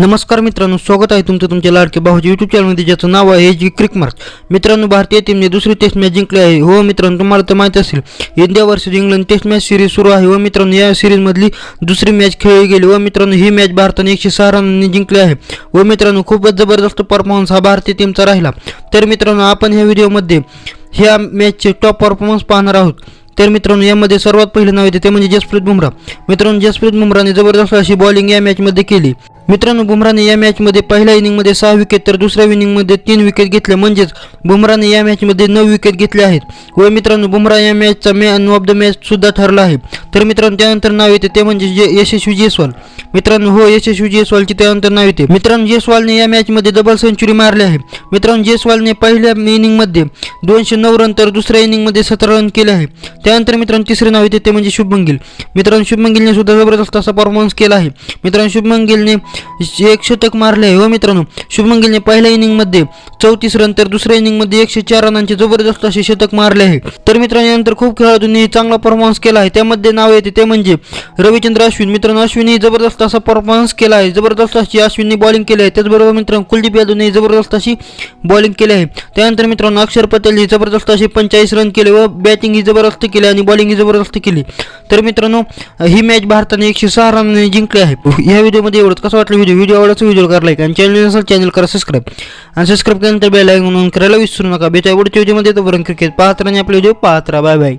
नमस्कार मित्रांनो स्वागत आहे तुमचं तुमच्या लाडके भाऊजी युट्यूब चॅनलमध्ये ज्याचं नाव आहे जी क्रिक मार्च. मित्रांनो भारतीय टीमने दुसरी टेस्ट मॅच जिंकली आहे. हो मित्रांनो तुम्हाला तर माहीत असेल India versus England test match series सुरू आहे. व मित्रांनो या सिरीजमधली दुसरी मॅच खेळली गेली. व मित्रांनो ही मॅच भारताने एकशे सहा रनांनी जिंकली आहे. व मित्रांनो खूपच जबरदस्त परफॉर्मन्स हा भारतीय टीमचा राहिला. तर मित्रांनो आपण ह्या व्हिडिओमध्ये ह्या मॅचचे टॉप परफॉर्मन्स पाहणार आहोत. तर मित्रांनो यामध्ये सर्वात पहिले नाव येते ते म्हणजे जसप्रीत बुमरा मित्रांनो जसप्रीत बुमराने जबरदस्त अशी बॉलिंग या मॅचमध्ये केली. मित्रांनो बुमराने या मॅचमध्ये पहिल्या इनिंगमध्ये सहा विकेट तर दुसऱ्या इनिंगमध्ये तीन विकेट घेतले. म्हणजेच बुमराने या मॅचमध्ये नऊ विकेट घेतले आहेत. व मित्रांनो बुमरा या मॅचचा मॅन ऑफ द मॅच सुद्धा ठरला आहे. तर मित्रांनो त्यानंतर नाव येते ते म्हणजे जे- यशस्वी जयस्वाल. मित्रांनो हो यशस्वी जयस्वालचे त्यानंतर नाव येते. मित्रांनो जयस्वालने या मॅचमध्ये डबल सेंचुरी मारली आहे. मित्रांनो जयस्वालने पहिल्या इनिंगमध्ये दोनशे नऊ रन तर दुसऱ्या इनिंगमध्ये सतरा रन केले आहे. त्यानंतर मित्रांनो तिसरे नाव येते ते म्हणजे शुभमन गिल मित्रांनो शुभमन गिलने सुद्धा जबरदस्त असा परफॉर्मन्स केला आहे. मित्रांनो शुभमन गिलने एक शतक मारले आहे. हो मित्रांनो शुभमन गिलने पहिल्या इनिंगमध्ये चौतीस रन तर दुसऱ्या इनिंगमध्ये एकशे चार रनांचे जबरदस्त असे शतक मारले आहे. तर मित्रांनो यानंतर खूप खेळाडूंनी चांगला परफॉर्मन्स केला आहे. त्यामध्ये नाव येते ते म्हणजे रविचंद्र अश्विन. मित्रांनो अश्विनही जबरदस्त असा परफॉर्मन्स केला आहे. जबरदस्त अशी अश्विनने बॉलिंग केली आहे. त्याचबरोबर मित्रांनो कुलदीप यादवने जबरदस्त अशी बॉलिंग केली आहे. त्यानंतर मित्रांनो अक्षर पटेलने जबरदस्त असे पंचेचाळीस रन केले व बॅटिंग ही जबरदस्त केली आणि बॉलिंग ही जबरदस्त केली. तर मित्रांनो ही मॅच भारताने एकशे सहा रनाने जिंकली आहे. या व्हिडिओमध्ये एवढंच. कसं वाटलं? व्हिडिओ व्हिडिओ आवडला व्हिडिओ करा लाईक आणि चॅनल नसेल चॅनल करा सबस्क्राईब आणि सबस्क्राईब केल्यानंतर बेल आयकॉन करायला विसरू नका. बेटा पुढच्या व्हिडिओमध्ये तोपर्यंत क्रिकेट पाहत राहा आणि आपले व्हिडिओ पाहत राहा. Bye bye